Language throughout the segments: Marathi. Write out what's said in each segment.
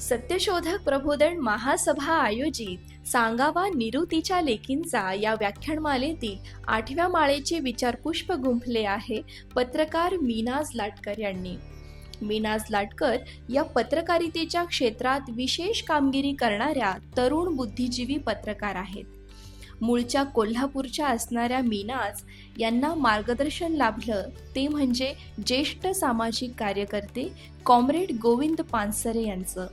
सत्यशोधक प्रबोधन महासभा आयोजित सांगावा निरुतीच्या लेकींचा या व्याख्यानमालेतील आठव्या माळेचे विचारपुष्प गुंफले आहे पत्रकार मीनाज लाटकर यांनी. मीनाज लाटकर या पत्रकारितेच्या क्षेत्रात विशेष कामगिरी करणाऱ्या तरुण बुद्धिजीवी पत्रकार आहेत. मूळच्या कोल्हापूरच्या असणाऱ्या मीनाज यांना मार्गदर्शन लाभलं ते म्हणजे ज्येष्ठ सामाजिक कार्यकर्ते कॉम्रेड गोविंद पानसरे यांचं.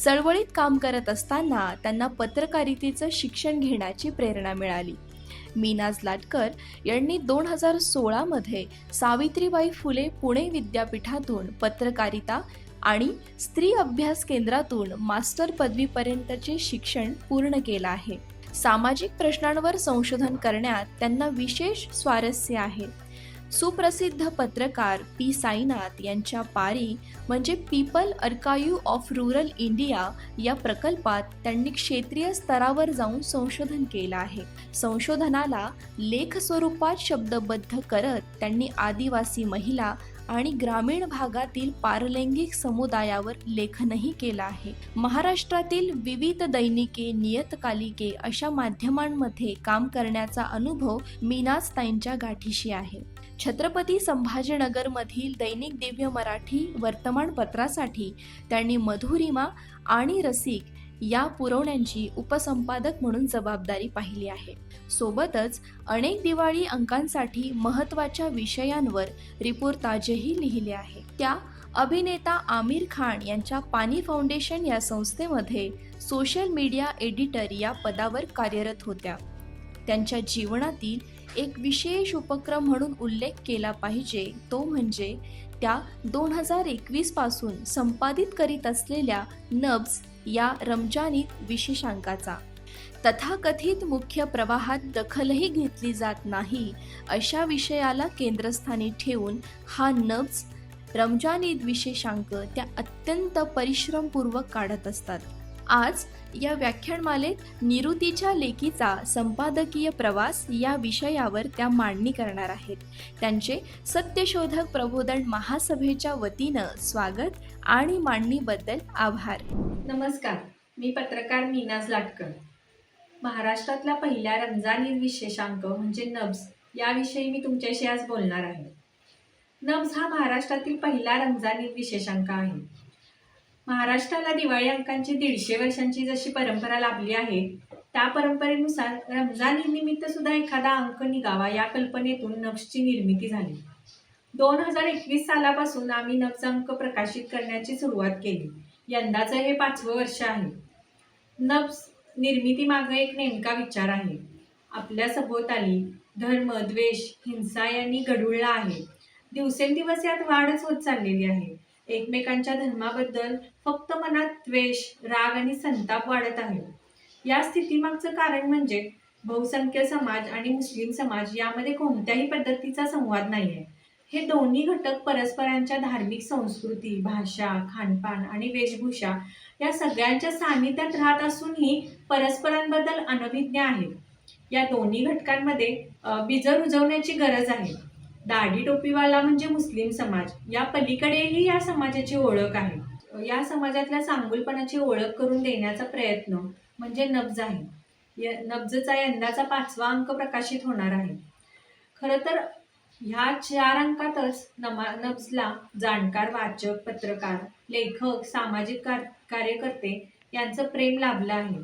चळवळीत काम करत असताना त्यांना पत्रकारितेचं शिक्षण घेण्याची प्रेरणा मिळाली. मीनाज लाटकर यांनी दोन हजार सोळामध्ये सावित्रीबाई फुले पुणे विद्यापीठातून पत्रकारिता आणि स्त्री अभ्यास केंद्रातून मास्टर पदवीपर्यंतचे शिक्षण पूर्ण केलं आहे. सामाजिक प्रश्नांवर संशोधन करण्यात त्यांना विशेष स्वारस्य आहे. सुप्रसिद्ध पत्रकार पी. साईनाथ यांच्या पारी म्हणजे people archive of rural India या प्रकल्पात त्यांनी क्षेत्रीय स्तरावर जाऊन संशोधन केलं आहे. संशोधनाला लेख स्वरूपात शब्दबद्ध करत त्यांनी आदिवासी महिला आणि ग्रामीण भागातील पारलैंगिक समुदायावर लेखनही केलं आहे. महाराष्ट्रातील विविध दैनिके नियतकालिके अशा माध्यमांमध्ये काम करण्याचा अनुभव मीनाजताईंच्या गाठीशी आहे. छत्रपती संभाजीनगरमधील दैनिक दिव्य मराठी वर्तमानपत्रासाठी त्यांनी मधुरिमा आणि रसिक या पुरवण्यांची उपसंपादक म्हणून जबाबदारी पाहिली आहे. सोबतच अनेक दिवाळी अंकांसाठी महत्त्वाच्या विषयांवर रिपोर्टाजही लिहिले आहे त्या अभिनेता आमिर खान यांच्या पाणी फाउंडेशन या संस्थेमध्ये सोशल मीडिया एडिटर या पदावर कार्यरत होत्या. त्यांच्या जीवनातील एक विशेष उपक्रम म्हणून उल्लेख केला पाहिजे. तो म्हणजे त्या दोन हजार एकवीसपासून संपादित करीत असलेल्या नब्ज या रमजानी विशेषांकाचा. तथाकथित मुख्य प्रवाहात दखलही घेतली जात नाही अशा विषयाला केंद्रस्थानी ठेवून हा नब्ज रमजान ईद विशेषांक त्या अत्यंत परिश्रमपूर्वक काढत असतात. आज या व्याख्यानमालेत निरुतीच्या लेखीचा संपादकीय प्रवास या विषयावर त्या मांडणी करणार आहेत. त्यांचे सत्यशोधक प्रबोधन महासभेच्या वतीनं स्वागत आणि मांडणीबद्दल आभार. नमस्कार मी पत्रकार मीनाज लाटकर. महाराष्ट्रातला पहिल्या रमजान ईद विशेषांक म्हणजे नब्ज याविषयी मी तुमच्याशी आज बोलणार आहे. नब्ज हा महाराष्ट्रातील पहिला रमजान ईद विशेषांक आहे. महाराष्ट्राला दिवाळी अंकांची दीडशे वर्षांची जशी परंपरा लाभली आहे त्या परंपरेनुसार रमजान निमित्त सुद्धा एखादा अंक निघावा या कल्पनेतून नब्जची निर्मिती झाली. दोन हजार एकवीस सालापासून आम्ही नब्ज अंक प्रकाशित करण्याची सुरुवात केली. यंदाचं हे पाचवं वर्ष आहे. नब्ज निर्मितीमागं एक नेमका विचार आहे. आपल्या सभोवताली धर्म द्वेष हिंसा यांनी गढुळला आहे. दिवसेंदिवस यात वाढच होत चाललेली आहे. एकमेकांच्या धर्माबद्दल फक्त मनात द्वेष राग आणि संताप वाढत आहे. या स्थितीमागचं कारण म्हणजे बहुसंख्य समाज आणि मुस्लिम समाज यामध्ये कोणत्याही पद्धतीचा संवाद नाही आहे हे दोन्ही घटक परस्परांच्या धार्मिक संस्कृती भाषा खानपान आणि वेशभूषा या सगळ्यांच्या सान्निध्यात राहत असूनही परस्परांबद्दल अनभिज्ञ आहेत. या दोन्ही घटकांमध्ये अ, बीजं रुजवण्याची गरज आहे. दाढी टोपीवाला म्हणजे मुस्लिम समाज. या पलीकडेही या समाजाची ओळख आहे. या समाजातल्या सांगुलपणाची ओळख करून देण्याचा प्रयत्न म्हणजे नब्ज आहे य नब्जचा यंदाचा पाचवा अंक प्रकाशित होणार आहे. खरं तर ह्या चार अंकातच नमा नब्जला जाणकार वाचक पत्रकार लेखक सामाजिक कार कार्यकर्ते यांचं प्रेम लाभलं आहे.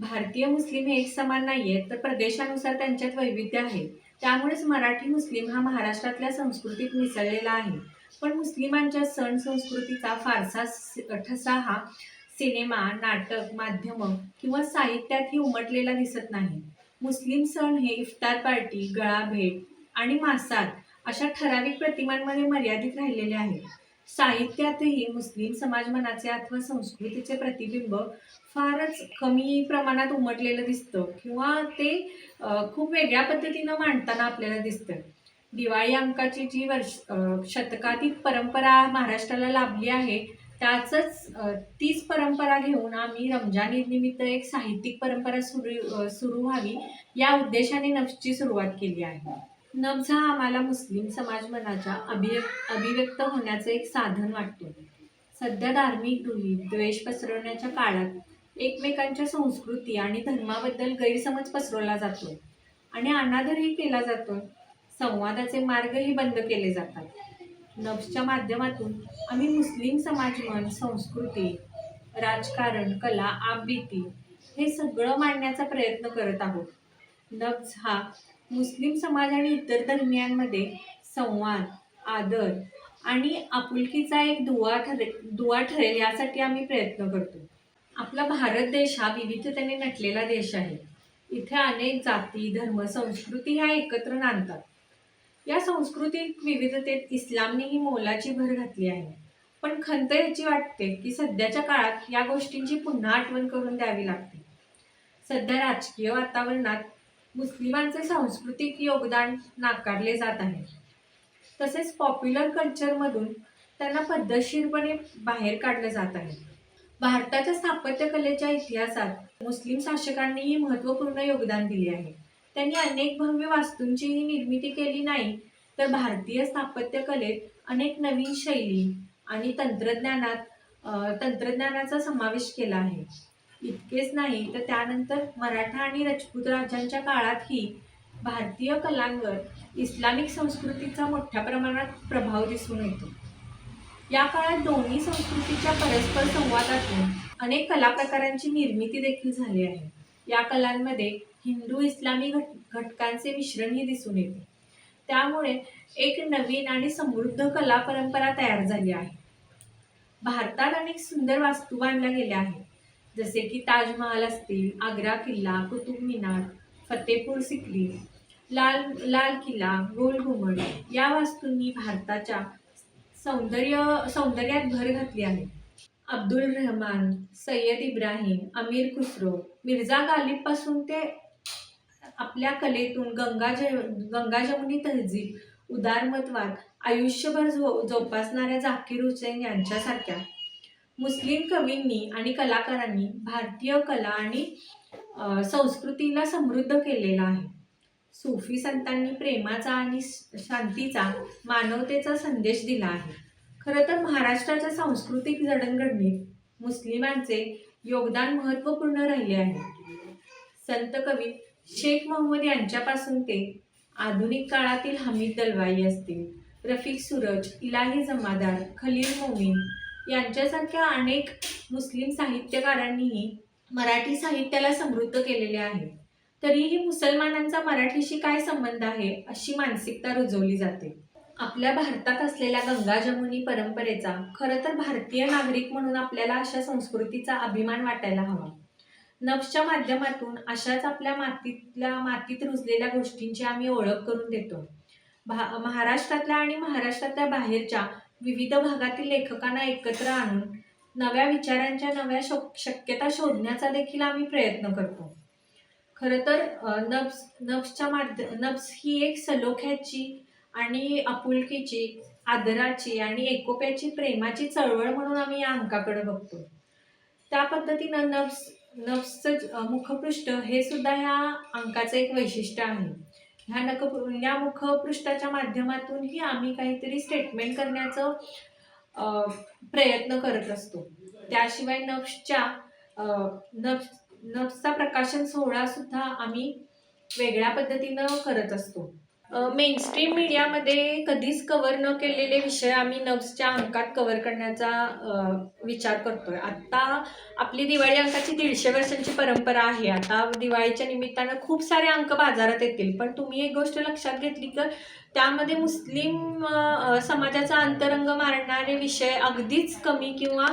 भारतीय मुस्लिम हे एक समान नाही आहेत तर प्रदेशानुसार त्यांच्यात वैविध्य आहे. त्यामुळेच मराठी मुस्लिम हा महाराष्ट्रातल्या संस्कृतीत मिसळलेला आहे. पण मुस्लिमांच्या सण संस्कृतीचा फारसा ठसा हा सिनेमा नाटक माध्यमं किंवा साहित्यातही उमटलेला दिसत नाही. मुस्लिम सण हे इफ्तार पार्टी गळाभेट आणि मासात अशा ठराविक प्रतिमांमध्ये मर्यादित राहिलेले आहेत साहित्यातही मुस्लिम समाज मनाचे अथवा संस्कृतीचे प्रतिबिंब फारच कमी प्रमाणात उमटलेलं दिसतं किंवा ते खूप वेगळ्या पद्धतीनं मांडताना आपल्याला दिसतं. दिवाळी अंकाची जी वर्ष शतकातील परंपरा महाराष्ट्राला लाभली आहे त्याचंच तीच परंपरा घेऊन आम्ही रमजान ईद निमित्त एक साहित्यिक परंपरा सुरू सुरू व्हावी या उद्देशाने नब्जची सुरुवात केली आहे. नब्ज हा आम्हाला मुस्लिम समाज मनाच्या अभिव्यक्त अभिव्यक्त होण्याचं एक साधन वाटतो. सध्या धार्मिक रूढी द्वेष पसरवण्याच्या काळात एकमेकांच्या संस्कृती आणि धर्माबद्दल गैरसमज पसरवला जातो आणि अनादरही केला जातो. संवादाचे मार्गही बंद केले जातात. नब्सच्या माध्यमातून आम्ही मुस्लिम समाज मन संस्कृती राजकारण कला आपबीती हे सगळं मांडण्याचा प्रयत्न करत आहोत. नब्ज हा मुस्लिम समाज आणि इतर धर्मियांमध्ये संवाद आदर आणि आपुलकीचा एक दुवा ठरे दुवा ठरेल यासाठी आम्ही प्रयत्न करतो. आपला भारत देश हा विविधतेने नटलेला देश आहे. इथे अनेक जाती धर्म संस्कृती ह्या एकत्र नांदतात. या सांस्कृतिक विविधतेत इस्लामनेही मोलाची भर घातली आहे. पण खंत याची वाटते की सध्याच्या काळात या गोष्टींची पुन्हा आठवण करून द्यावी लागते. सध्या राजकीय वातावरणात मुस्लिमांचे सांस्कृतिक योगदान नाकारले जात आहे. तसेच पॉप्युलर कल्चरमधून त्यांना पद्धतशीरपणे बाहेर काढलं जात आहे. भारताच्या स्थापत्यकलेच्या इतिहासात मुस्लिम शासकांनीही महत्त्वपूर्ण योगदान दिले आहे. त्यांनी अनेक भव्य वास्तूंचीही निर्मिती केली नाही तर भारतीय स्थापत्यकलेत अनेक नवीन शैली आणि तंत्रज्ञानात तंत्रज्ञानाचा समावेश केला आहे. इतकेच नाही तर त्यानंतर मराठा आणि राजपूत राजांच्या काळातही भारतीय कलांवर इस्लामिक संस्कृतीचा मोठ्या प्रमाणात प्रभाव दिसून येतो. या काळात दोन्ही संस्कृतीच्या परस्पर संवादातून अनेक कला प्रकारांची निर्मिती देखील झाली आहे. या कलांमध्ये हिंदू इस्लामी घट घटकांचे मिश्रणही दिसून येते. त्यामुळे एक नवीन आणि समृद्ध कला परंपरा तयार झाली आहे. भारतात अनेक सुंदर वास्तू बांधल्या गेल्या आहेत. जसे की ताजमहाल असतील आग्रा किल्ला कुतुब मिनार फतेपूर सिक्री लाल लाल किल्ला गोल घुमट या वास्तूंनी भारताच्या सौंदर्य सौंदर्यात भर घातली आहे. अब्दुल रहमान सय्यद इब्राहिम अमीर खुसरो मिर्झा गालिबपासून ते आपल्या कलेतून गंगा ज गंगा जमुनी तहजीब उदारमतवाद आयुष्यभर जो जोपासणाऱ्या झाकीर हुसेन यांच्यासारख्या मुस्लिम कवींनी आणि कलाकारांनी भारतीय कला आणि संस्कृतीला समृद्ध केलेला आहे. सूफी संतांनी प्रेमाचा आणि श- शांतीचा मानवतेचा संदेश दिला आहे. खरं तर महाराष्ट्राच्या सांस्कृतिक जडणघडणीत मुस्लिमांचे योगदान महत्त्वपूर्ण राहिले आहे. संत कवी शेख मोहम्मद यांच्यापासून ते आधुनिक काळातील हमीद दलवाई असतील रफिक सूरज इलाही जमादार खलील मोमीन यांच्यासारख्या अनेक मुस्लिम साहित्यकारांनीही मराठी साहित्याला समृद्ध केलेले आहे. तरीही मुसलमानांचा मराठीशी काय संबंध आहे अशी मानसिकता रुजवली जाते. आपल्या भारतात असलेल्या गंगा जमुनी परंपरेचा खरं तर भारतीय नागरिक म्हणून आपल्याला अशा संस्कृतीचा अभिमान वाटायला हवा. नब्सच्या माध्यमातून अशाच आपल्या मातीतल्या मातीत रुजलेल्या गोष्टींची आम्ही ओळख करून देतो. भा महाराष्ट्रातल्या आणि महाराष्ट्रातल्या बाहेरच्या विविध भागातील लेखकांना एकत्र आणून नव्या विचारांच्या नव्या शक्यता शोधण्याचा देखील आम्ही प्रयत्न करतो. खरं तर नब्स नब्सच्या माध्य नब्स ही एक सलोख्याची आणि आपुलकीची आदराची आणि एकोप्याची प्रेमाची चळवळ म्हणून आम्ही या अंकाकडे बघतो. त्या पद्धतीनं नब्स नब्सचं मुखपृष्ठ हे सुद्धा ह्या अंकाचं एक वैशिष्ट्य आहे. ह्या नक या मुखपृष्ठाच्या माध्यमातूनही आम्ही काहीतरी स्टेटमेंट करण्याचं प्रयत्न करत असतो. त्याशिवाय नब्सच्या नफ्स नब्स नब्सचा प्रकाशन सोहळा सुद्धा आम्ही वेगळ्या पद्धतीनं करत असतो. मेनस्ट्रीम मीडियामध्ये कधीच कव्हर न केलेले विषय आम्ही नब्सच्या अंकात कव्हर करण्याचा विचार करतोय. आत्ता आपली दिवाळी अंकाची दीडशे वर्षांची परंपरा आहे. आता दिवाळीच्या निमित्तानं खूप सारे अंक बाजारात येतील. पण तुम्ही एक गोष्ट लक्षात घेतली तर त्यामध्ये मुस्लिम समाजाचा अंतरंग मारणारे विषय अगदीच कमी किंवा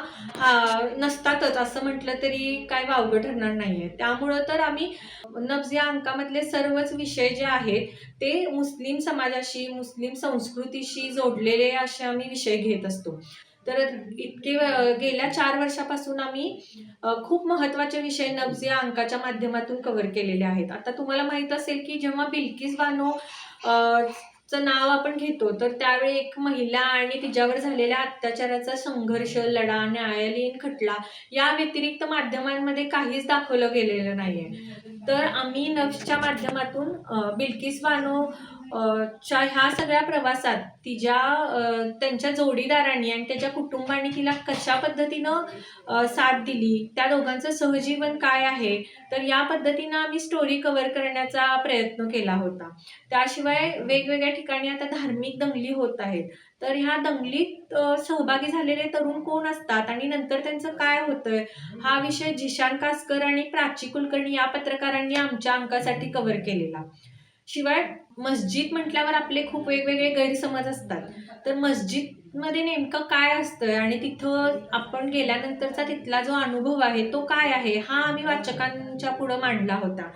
नसतातच असं म्हटलं तरी काय वावगं ठरणार नाही आहे त्यामुळं तर आम्ही नब्ज या अंकामधले सर्वच विषय जे आहेत ते मुस्लिम समाजाशी मुस्लिम संस्कृतीशी जोडलेले असे आम्ही विषय घेत असतो. तर इतके गेल्या चार वर्षापासून आम्ही खूप महत्त्वाचे विषय नब्ज या अंकाच्या माध्यमातून कव्हर केलेले आहेत. आता तुम्हाला माहीत असेल की जेव्हा बिल्किस बानो चं नाव आपण घेतो तर त्यावेळी एक महिला आणि तिच्यावर झालेल्या अत्याचाराचा संघर्ष लढा न्यायालयीन खटला या व्यतिरिक्त माध्यमांमध्ये काहीच दाखवलं गेलेलं नाहीये. तर आम्ही नफ्सच्या माध्यमातून बिल्किस बानो च्या ह्या सगळ्या प्रवासात तिच्या त्यांच्या जोडीदारांनी आणि त्याच्या कुटुंबाने तिला कशा पद्धतीनं साथ दिली त्या दोघांचं सहजीवन काय आहे तर या पद्धतीनं आम्ही स्टोरी कव्हर करण्याचा प्रयत्न केला होता. त्याशिवाय वेगवेगळ्या ठिकाणी आता धार्मिक दंगली होत आहेत. तर ह्या दंगलीत सहभागी झालेले तरुण कोण असतात आणि नंतर त्यांचं काय होतंय हा विषय जिशान कासकर आणि प्राची कुलकर्णी या पत्रकारांनी आमच्या अंकासाठी कव्हर केलेला. शिवाय मस्जिद म्हटल्यावर आपले खूप वेगवेगळे गैरसमज असतात. तर मस्जिदमध्ये नेमकं काय असतं आणि तिथं आपण गेल्यानंतरचा तिथला जो अनुभव आहे तो काय आहे हा आम्ही वाचकांच्या पुढं मांडला होता.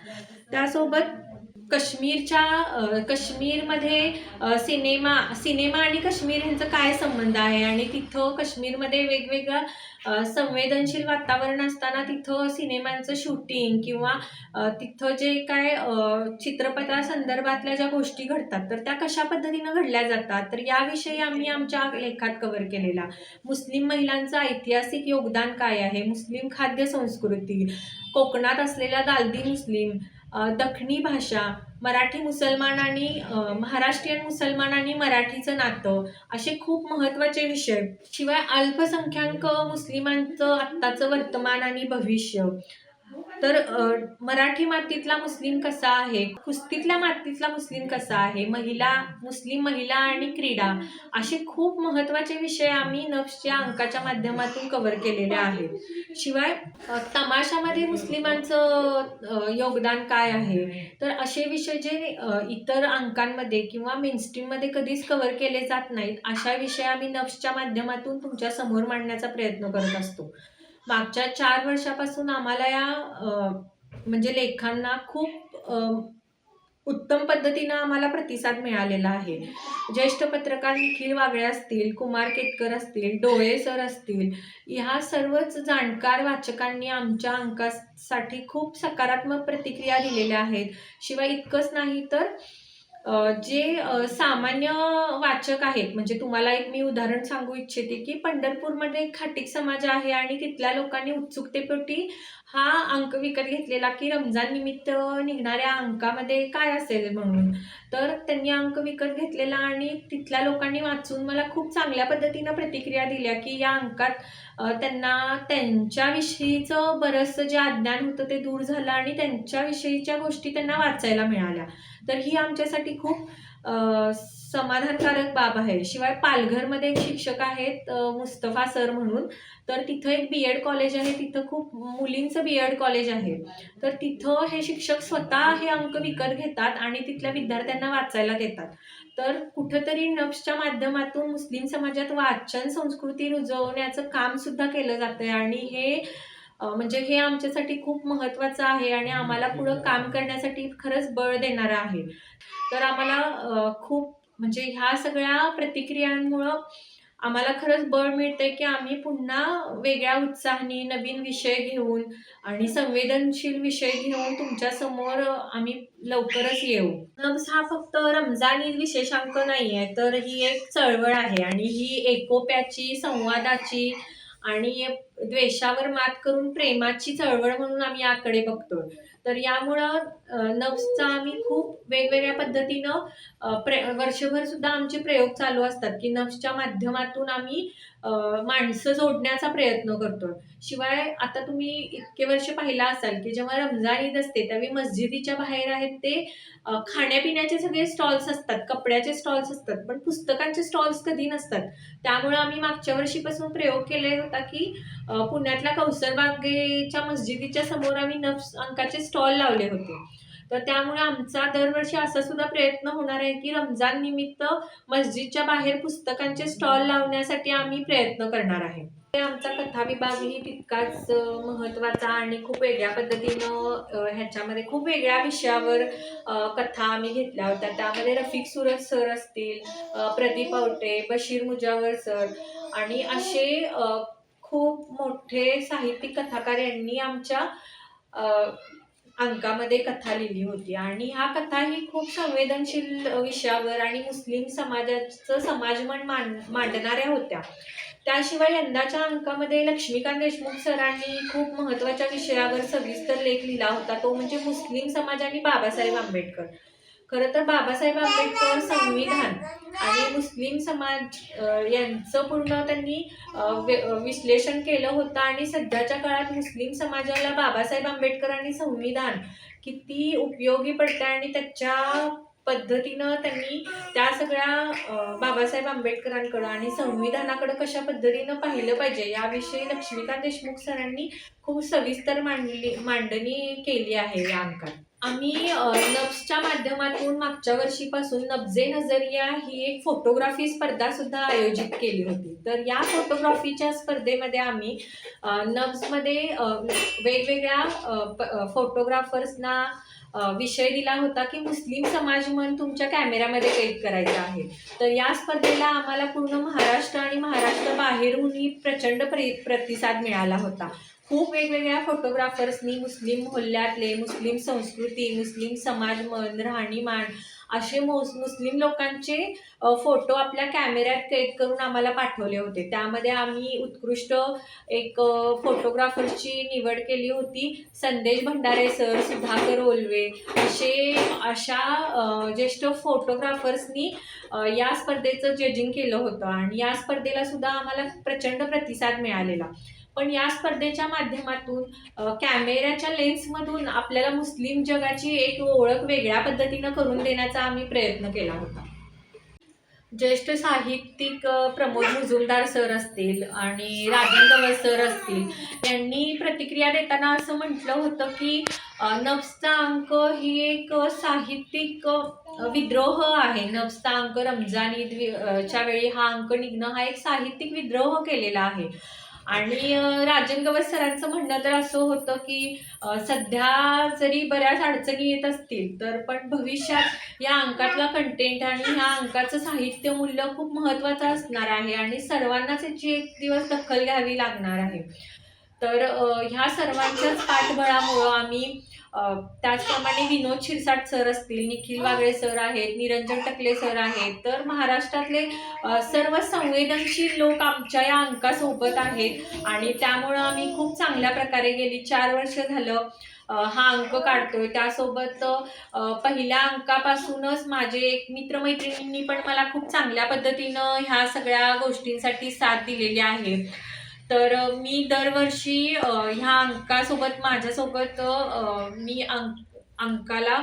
त्यासोबत काश्मीरच्या काश्मीरमध्ये सिनेमा सिनेमा आणि काश्मीर यांचा काय संबंध आहे? आणि तिथं काश्मीरमध्ये वेगवेगळं संवेदनशील वातावरण असताना तिथं सिनेमांचं शूटिंग किंवा तिथं जे काय चित्रपटासंदर्भातल्या ज्या गोष्टी घडतात तर त्या कशा पद्धतीनं घडल्या जातात? तर याविषयी आम्ही आमच्या लेखात कव्हर केलेला. मुस्लिम महिलांचं ऐतिहासिक योगदान काय आहे? मुस्लिम खाद्य संस्कृती कोकणात असलेल्या दालदी मुस्लिम दखनी भाषा मराठी मुसलमान आणि महाराष्ट्रीयन मुसलमान आणि मराठीचं नातं असे खूप महत्त्वाचे विषय. शिवाय अल्पसंख्याक मुस्लिमांचं आत्ताचं वर्तमान आणि भविष्य. तर मराठी मातीतला मुस्लिम कसा आहे? कुस्तीतल्या मातीतला मुस्लिम कसा आहे? महिला मुस्लिम महिला आणि क्रीडा असे खूप महत्त्वाचे विषय आम्ही नफ्सच्या अंकाच्या माध्यमातून कव्हर केलेले आहेत. शिवाय तमाशामध्ये मुस्लिमांचं योगदान काय आहे? तर असे विषय जे इतर अंकांमध्ये किंवा मेनस्ट्रीममध्ये कधीच कव्हर केले जात नाहीत अशा विषय आम्ही नफ्सच्या माध्यमातून तुमच्यासमोर मांडण्याचा प्रयत्न करत असतो. मागच्या चार वर्षापासून आम्हाला या म्हणजे लेखांना खूप उत्तम पद्धतीनं आम्हाला प्रतिसाद मिळालेला आहे. ज्येष्ठ पत्रकार निखिल वागळे असतील कुमार केतकर असतील डोळे सर असतील ह्या सर्वच जाणकार वाचकांनी आमच्या अंकासाठी खूप सकारात्मक प्रतिक्रिया दिलेल्या आहेत. शिवाय इतकंच नाही तर जे सामान्य वाचक आहेत म्हणजे तुम्हाला एक मी उदाहरण सांगू इच्छिते की पंढरपूरमध्ये एक खाटीक समाज आहे आणि तिथल्या लोकांनी उत्सुकतेपोटी हा अंक विकत घेतलेला की रमजान निमित्त निघणाऱ्या अंकामध्ये काय असेल म्हणून. तर त्यांनी अंक विकत घेतलेला आणि तिथल्या लोकांनी वाचून मला खूप चांगल्या पद्धतीनं प्रतिक्रिया दिल्या की या अंकात त्यांना त्यांच्याविषयीचं बरंचसं जे अज्ञान होतं ते दूर झालं आणि त्यांच्याविषयीच्या गोष्टी त्यांना वाचायला मिळाल्या. तर ही आमच्यासाठी खूप समाधानकारक बाब आहे. शिवाय पालघरमध्ये एक शिक्षक आहेत मुस्तफा सर म्हणून. तर तिथं एक बी एड कॉलेज आहे तिथं खूप मुलींचं बी एड कॉलेज आहे. तर तिथं हे शिक्षक स्वतः हे अंक विकत घेतात आणि तिथल्या विद्यार्थ्यांना वाचायला देतात. तर कुठंतरी नफ्सच्या माध्यमातून मुस्लिम समाजात वाचन संस्कृती रुजवण्याचं काम सुद्धा केलं आहे आणि हे म्हणजे हे आमच्यासाठी खूप महत्त्वाचं आहे आणि आम्हाला पुढं काम करण्यासाठी खरंच बळ देणारं आहे. तर आम्हाला खूप म्हणजे ह्या सगळ्या प्रतिक्रियांमुळं आम्हाला खरंच बळ मिळतंय की आम्ही पुन्हा वेगळ्या उत्साहाने नवीन विषय घेऊन आणि संवेदनशील विषय घेऊन तुमच्यासमोर आम्ही लवकरच येऊ. नब्स हा फक्त रमजान ईद विशेषांक नाही आहे तर ही एक चळवळ आहे आणि ही एकोप्याची संवादाची आणि द्वेषावर मात करून प्रेमाची चळवळ म्हणून आम्ही याकडे बघतो तर यामुळं अ, आम्ही खूप वेगवेगळ्या पद्धतीनं प्रे वर्षभर सुद्धा आमचे प्रयोग चालू असतात की नफ्सच्या माध्यमातून आम्ही माणसं जोडण्याचा प्रयत्न करतो शिवाय आता तुम्ही इतके वर्ष पाहिला असाल की जेव्हा रमजान ईद असते त्यावेळी मस्जिदीच्या बाहेर आहेत ते खाण्यापिण्याचे सगळे स्टॉल्स असतात कपड्याचे स्टॉल्स असतात पण पुस्तकांचे स्टॉल्स कधी नसतात. त्यामुळे आम्ही मागच्या वर्षीपासून प्रयोग केले होता की पुण्यातल्या कौसरबागेच्या मस्जिदीच्या समोर आम्ही नफ्स अंकाचे स्टॉल लावले होते. तर त्यामुळे आमचा दरवर्षी असा सुद्धा प्रयत्न होणार आहे की रमजान निमित्त मस्जिदच्या बाहेर पुस्तकांचे स्टॉल लावण्यासाठी आम्ही प्रयत्न करणार आहे. ते आमचा कथा विभागही तितकाच महत्त्वाचा आणि खूप वेगळ्या पद्धतीनं ह्याच्यामध्ये खूप वेगळ्या विषयावर कथा आम्ही घेतल्या होत्या. त्यामध्ये रफिक सुरज सर असतील प्रदीप आवटे बशीर मुजावर सर आणि असे खूप मोठे साहित्यिक कथाकार यांनी आमच्या अंकामध्ये कथा लिहिली होती. आणि ह्या कथा ही खूप संवेदनशील विषयावर आणि मुस्लिम समाजाचं समाजमन मान मांडणाऱ्या होत्या. त्याशिवाय यंदाच्या अंकामध्ये लक्ष्मीकांत देशमुख सरांनी खूप महत्त्वाच्या विषयावर सविस्तर लेख लिहिला होता. तो म्हणजे मुस्लिम समाज आणि बाबासाहेब आंबेडकर. खरं तर बाबासाहेब आंबेडकर संविधान आणि मुस्लिम समाज यांचं पूर्ण त्यांनी विश्लेषण केलं होतं आणि सध्याच्या काळात मुस्लिम समाजाला बाबासाहेब आंबेडकर आणि संविधान किती उपयोगी पडतं आणि त्याच्या पद्धतीनं त्यांनी त्या सगळ्या बाबासाहेब आंबेडकरांकडं आणि संविधानाकडं कशा पद्धतीनं पाहिलं पाहिजे याविषयी लक्ष्मीकांत देशमुख सरांनी खूप सविस्तर मांडली मांडणी केली आहे या अंकात. आम्ही नब्सच्या माध्यमातून मागच्या वर्षीपासून नब्जे नजरिया ही एक फोटोग्राफी स्पर्धा सुद्धा आयोजित केली होती. तर या फोटोग्राफीच्या स्पर्धेमध्ये आम्ही नब्समध्ये वेगवेगळ्या प- फोटोग्राफर्सना विषय दिला होता की मुस्लिम समाज मन तुमच्या कॅमेऱ्यामध्ये कैद करायचा आहे. तर या स्पर्धेला आम्हाला पूर्ण महाराष्ट्र आणि महाराष्ट्र बाहेरूनही प्रचंड प्रे प्रतिसाद मिळाला होता. खूप वेगवेगळ्या फोटोग्राफर्सनी मुस्लिम मोहल्ल्यातले मुस्लिम संस्कृती मुस्लिम समाज मन राहणीमान असे मोस मुस्लिम लोकांचे फोटो आपल्या कॅमेऱ्यात कैद करून आम्हाला पाठवले होते. त्यामध्ये आम्ही उत्कृष्ट एक फोटोग्राफरची निवड केली होती. संदेश भंडारे सर सुधाकर ओलवे असे अशा ज्येष्ठ फोटोग्राफर्सनी या स्पर्धेचं जजिंग केलं होतं. आणि या स्पर्धेला सुद्धा आम्हाला प्रचंड प्रतिसाद मिळालेला. पण या स्पर्धेच्या माध्यमातून कॅमेऱ्याच्या लेन्समधून आपल्याला मुस्लिम जगाची एक ओळख वेगळ्या पद्धतीनं करून देण्याचा आम्ही प्रयत्न केला होता. ज्येष्ठ साहित्यिक प्रमोद मुजुमदार सर असतील आणि राजन गवळ सर असतील यांनी प्रतिक्रिया देताना असं म्हटलं होतं की अ, नफ्सचा अंक ही एक साहित्यिक विद्रोह आहे. नफ्सचा अंक रमजान ईद च्या वेळी हा अंक निघणं हा एक साहित्यिक विद्रोह केलेला आहे. आणि राजन गवस सरांचं म्हणणं तर असं होतं की सध्या जरी बऱ्याच अडचणी येत असतील तर पण भविष्यात या अंकातला कंटेंट आणि ह्या अंकाचं साहित्य मूल्य खूप महत्त्वाचं असणार आहे आणि सर्वांनाच याची एक दिवस दखल घ्यावी लागणार आहे. तर ह्या सर्वांच्याच पाठबळामुळं आम्ही त्याचप्रमाणे विनोद शिरसाट सर असतील निखिल वागळे सर आहेत निरंजन टकले सर आहेत तर महाराष्ट्रातले सर्व संवेदनशील लोक आमच्या या अंकासोबत आहेत. आणि त्यामुळं आम्ही खूप चांगल्या प्रकारे गेली चार वर्ष झालं हा अंक काढतोय. त्यासोबत पहिल्या अंकापासूनच माझे एक मित्रमैत्रिणींनी पण मला खूप चांगल्या पद्धतीनं ह्या सगळ्या गोष्टींसाठी साथ दिलेली आहे. तर मी दरवर्षी ह्या अंकासोबत माझ्यासोबत मी अंक अंकाला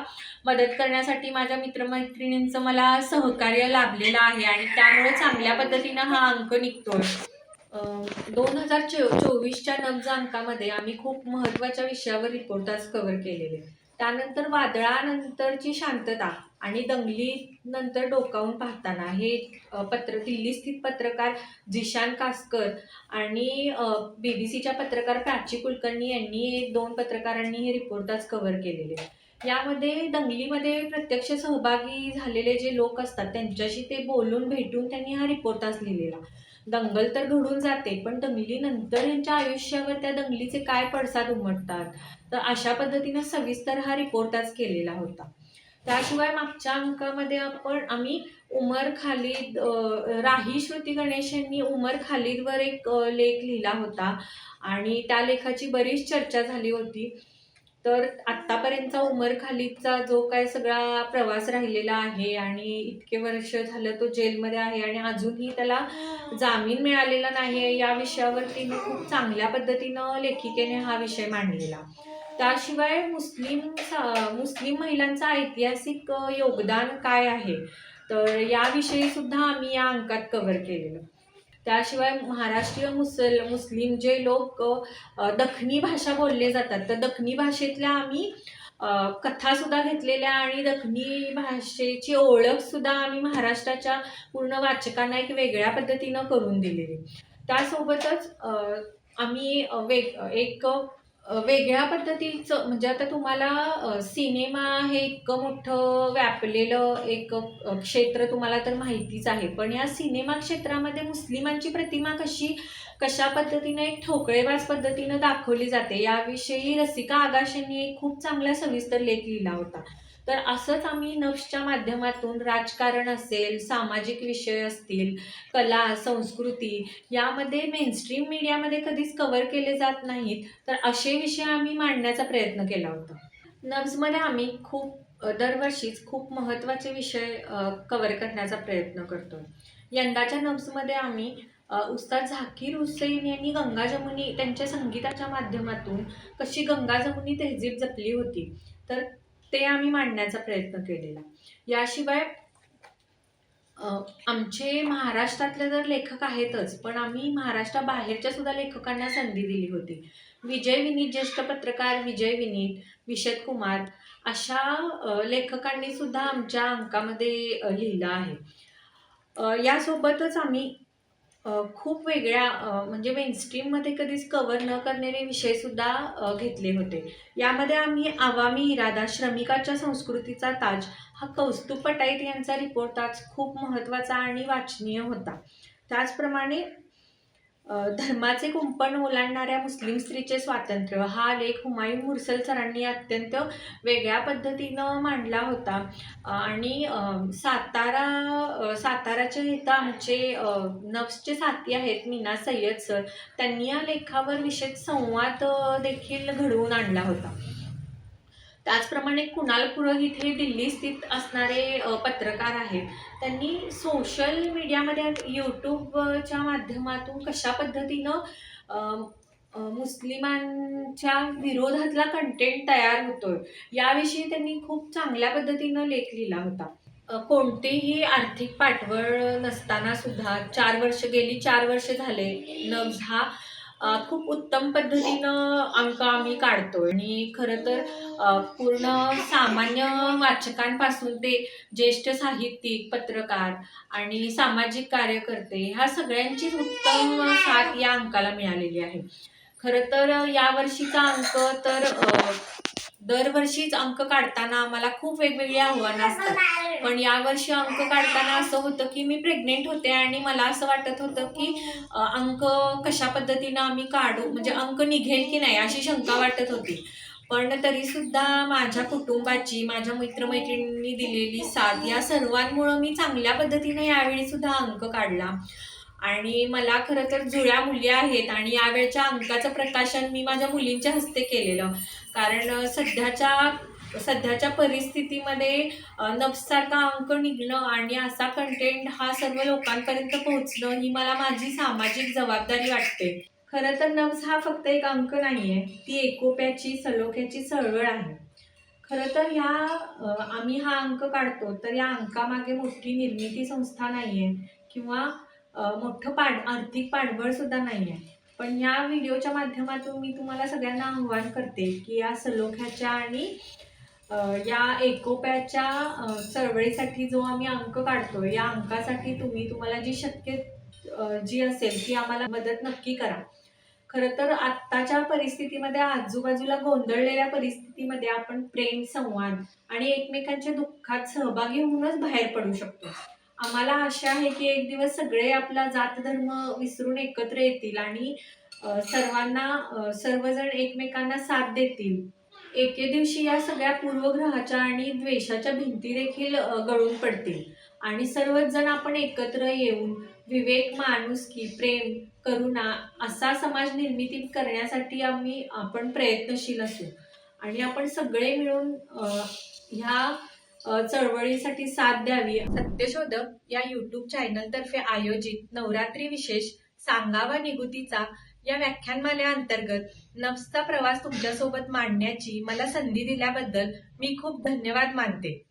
मदत करण्यासाठी माझ्या मित्रमैत्रिणींचं मला सहकार्य लाभलेलं आहे आणि त्यामुळे चांगल्या पद्धतीनं हा अंक निघतोय. दोन हजार चो चोवीसच्या नब्ज अंकामध्ये आम्ही खूप महत्त्वाच्या विषयावर रिपोर्टर्स कव्हर केलेले. त्यानंतर वादळानंतरची शांतता आणि दंगली नंतर डोकावून पाहताना. हे पत्र दिल्ली स्थित पत्रकार जिशान कासकर आणि बी बी सीच्या पत्रकार प्राची कुलकर्णी यांनी एक दोन पत्रकारांनी हे रिपोर्टाज कव्हर केलेले. यामध्ये दंगलीमध्ये प्रत्यक्ष सहभागी झालेले जे लोक असतात त्यांच्याशी ते बोलून भेटून त्यांनी हा रिपोर्टाज लिहिलेला. दंगल तर घडून जाते पण दंगलीनंतर यांच्या आयुष्यावर त्या दंगलीचे काय पडसाद उमटतात? तर अशा पद्धतीनं सविस्तर हा रिपोर्टाज केलेला होता. त्याशिवाय मागच्या अंकामध्ये आपण आम्ही उमर खालिद राही श्रुती गणेश यांनी उमर खालिदवर एक लेख लिहिला होता. आणि त्या लेखाची बरीच चर्चा झाली होती. तर आत्तापर्यंतचा उमरखालीचा जो काय सगळा प्रवास राहिलेला आहे आणि इतके वर्ष झालं तो जेलमध्ये आहे आणि अजूनही त्याला जामीन मिळालेला नाही या विषयावर मी खूप चांगल्या पद्धतीनं लेखिकेने हा विषय मांडलेला. त्याशिवाय मुस्लिम मुस्लिम महिलांचं ऐतिहासिक योगदान काय आहे? तर याविषयी सुद्धा आम्ही या अंकात कव्हर केलेलं. त्याशिवाय महाराष्ट्रीय मुसल मुस्लिम जे लोक दखनी भाषा बोलले जातात. तर दखनी भाषेतल्या आम्ही कथासुद्धा घेतलेल्या आणि दखनी भाषेची ओळखसुद्धा आम्ही महाराष्ट्राच्या पूर्ण वाचकांना एक वेगळ्या पद्धतीनं करून दिलेली. त्यासोबतच आम्ही वेग एक वेगळ्या पद्धतीचं म्हणजे आता तुम्हाला सिनेमा हे इतकं मोठं व्यापलेलं एक क्षेत्र तुम्हाला तर माहितीच आहे. पण या सिनेमा क्षेत्रामध्ये मुस्लिमांची प्रतिमा कशी कशा पद्धतीने एक ठोकळेबाज पद्धतीनं दाखवली जाते याविषयी रसिका आगाश यांनी एक खूप चांगला सविस्तर लेख लिहिला होता. तर असंच आम्ही नफ्सच्या माध्यमातून राजकारण असेल सामाजिक विषय असतील कला संस्कृती यामध्ये मेनस्ट्रीम मीडियामध्ये कधीच कव्हर केले जात नाहीत. तर असे विषय आम्ही मांडण्याचा प्रयत्न केला होता. नब्जमध्ये आम्ही खूप दरवर्षीच खूप महत्त्वाचे विषय कव्हर करण्याचा प्रयत्न करतो यंदाच्या नब्समध्ये आम्ही उस्ताद झाकीर हुसेन यांनी गंगा जमुनी त्यांच्या संगीताच्या माध्यमातून कशी गंगा जमुनी तहजीब जपली होती. तर ते आम्ही मांडण्याचा प्रयत्न केलेला. याशिवाय आमचे महाराष्ट्रातले जर लेखक आहेतच पण आम्ही महाराष्ट्राबाहेरच्या सुद्धा लेखकांना संधी दिली होती. विजय विनीत ज्येष्ठ पत्रकार विजय विनीत विशद कुमार अशा लेखकांनी सुद्धा आमच्या अंकामध्ये लिहिलं आहे. यासोबतच आम्ही खूप वेगळ्या म्हणजे मेनस्ट्रीममध्ये कधीच कव्हर न करणारे विषयसुद्धा घेतले होते. यामध्ये आम्ही आवामी इरादा श्रमिकाच्या संस्कृतीचा ताज हा कौस्तुभ पटाईत यांचा रिपोर्ट आज खूप महत्त्वाचा आणि वाचनीय होता. त्याचप्रमाणे धर्माचे कुंपण ओलांडणाऱ्या मुस्लिम स्त्रीचे स्वातंत्र्य. हा लेख हुमायून मुरसल सरांनी अत्यंत वेगळ्या पद्धतीनं मांडला होता. आणि सातारा साताराचे इथं आमचे नफ्सचे साथी आहेत मीना सय्यद सर. त्यांनी या लेखावर विशेष संवाद देखील घडवून आणला होता. त्याचप्रमाणे कुणाल पुरोहित हे दिल्ली स्थित असणारे पत्रकार आहेत. त्यांनी सोशल मीडियामध्ये यूट्यूबच्या माध्यमातून कशा पद्धतीनं मुस्लिमांच्या विरोधातला कंटेंट तयार होतोय याविषयी त्यांनी खूप चांगल्या पद्धतीनं लेख लिहिला होता. कोणतीही आर्थिक पाठबळ नसताना सुद्धा चार वर्ष गेली चार वर्ष झाले नब्ज हा खूप उत्तम पद्धतीनं अंक आम्ही काढतोय. आणि खरं तर पूर्ण सामान्य वाचकांपासून ते ज्येष्ठ साहित्यिक पत्रकार आणि सामाजिक कार्यकर्ते ह्या सगळ्यांचीच उत्तम साथ या अंकाला मिळालेली आहे. खरं तर या वर्षीचा अंक तर दरवर्षीच अंक काढताना आम्हाला खूप वेगवेगळी आव्हानं असतात. पण यावर्षी अंक काढताना असं होतं की मी प्रेग्नेंट होते आणि मला असं वाटत होतं की अंक कशा पद्धतीनं आम्ही काढू? म्हणजे अंक निघेल की नाही अशी शंका वाटत होती. पण तरीसुद्धा माझ्या कुटुंबाची माझ्या मित्रमैत्रिणींनी दिलेली साथ या सर्वांमुळं मी चांगल्या पद्धतीने यावेळी सुद्धा अंक काढला. आणि मला खरं तर जुळ्या मुली आहेत आणि यावेळच्या अंकाचं प्रकाशन मी माझ्या मुलींच्या हस्ते केलेलं. कारण सध्याच्या सध्याच्या परिस्थितीमध्ये नफसारखा अंक निघणं आणि असा कंटेंट हा सर्व लोकांपर्यंत पोहोचणं ही मला माझी सामाजिक जबाबदारी वाटते. खरं तर नफ्स हा फक्त एक अंक नाही आहे ती एकोप्याची सलोख्याची चळवळ आहे. खरं तर ह्या आम्ही हा अंक काढतो तर या अंकामागे मोठी निर्मिती संस्था नाही आहे किंवा मोठं पाड आर्थिक पाठबळ सुद्धा नाही आहे पण या व्हिडिओच्या माध्यमातून मी तुम्हाला सगळ्यांना आव्हान करते की या सलोख्याच्या आणि या एकोप्याच्या चळवळीसाठी जो आम्ही अंक काढतो या अंकासाठी तुम्ही तुम्हाला जी शक्य जी असेल ती आम्हाला मदत नक्की करा. खरं तर आत्ताच्या परिस्थितीमध्ये आजूबाजूला गोंधळलेल्या परिस्थितीमध्ये आपण प्रेम संवाद आणि एकमेकांच्या दुःखात सहभागी होऊनच बाहेर पडू शकतो. आम्हाला आशा आहे की एक दिवस सगळे आपला जात धर्म विसरून एकत्र येतील आणि सर्वांना सर्वजण एकमेकांना साथ देतील. एके दिवशी या सगळ्या पूर्वग्रहाच्या आणि द्वेषाच्या भिंती देखील गळून पडतील. आणि सर्वच जण आपण एकत्र येऊन विवेक माणुसकी प्रेम करुणा असा समाज निर्मिती करण्यासाठी आम्ही आपण प्रयत्नशील असू. आणि आपण सगळे मिळून ह्या चळवळीसाठी साथ द्यावी. सत्यशोधक या युट्यूब चॅनलतर्फे आयोजित नवरात्री विशेष सांगावा निगुतीचा या व्याख्यानमालेअंतर्गत नफ्सचा प्रवास तुमच्यासोबत मांडण्याची मला संधी दिल्याबद्दल मी खूप धन्यवाद मानते.